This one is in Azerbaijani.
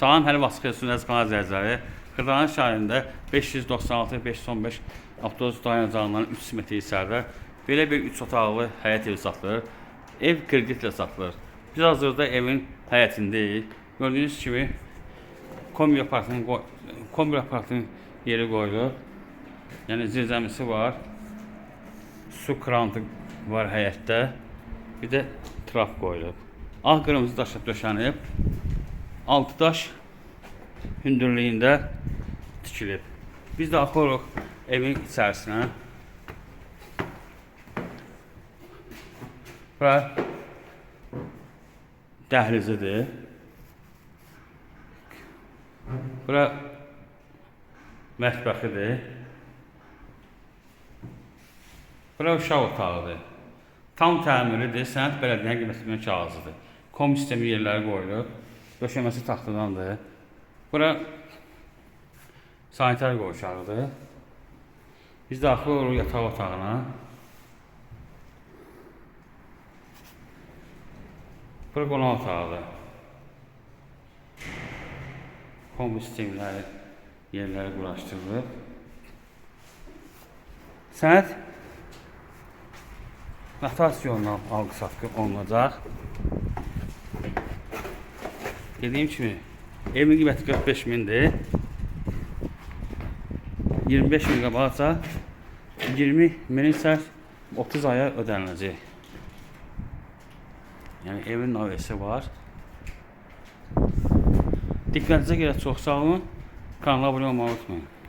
Salam, hələ Vaskesiz Əzqan əzəzləri. Xırdalan şəhərində 596-515 avtobus dayanacağından 3 metr içəridə belə bir 3 otaqlı həyət evi satılır. Ev kreditlə satılır. Biz hazırda evin həyətindəyik. Gördüyünüz kimi kombi apartının, kombi apartının yeri qoyulub. Yəni zirzəmisi var. Su krantı var həyətdə. Bir də trap qoyulub. Ağ qırmızı daşla döşənib. Altı daş hündürlüyündə tikilib. Biz də axırıq evin içərisinə. Bura dəhlizidir. Bura mətbəxidir. Bura uşaq otağıdır. Tam təmirlidir, sənət bələdiyyənin qiymətləmə kağızıdır. Kom sistemi yerləri qoyulub. Döşəməsi taxtadandır. Bura sanitar qovşağıdır. Biz daxil oluruq yataq otağına. Bura qonaq otağıdır. Kombi sistemləri yerləri quraşdırılıb. Sənət Notasiyanla alqı-satqı olunacaq. Dediyim kimi, evin qiyməti 45 mindir. 25 min qabaqca 20 min isə 30 aya ödəniləcək. Yəni evin növəsi var. Diqqətinizə görə çox sağ olun. Kanala abunə olmağı unutmayın.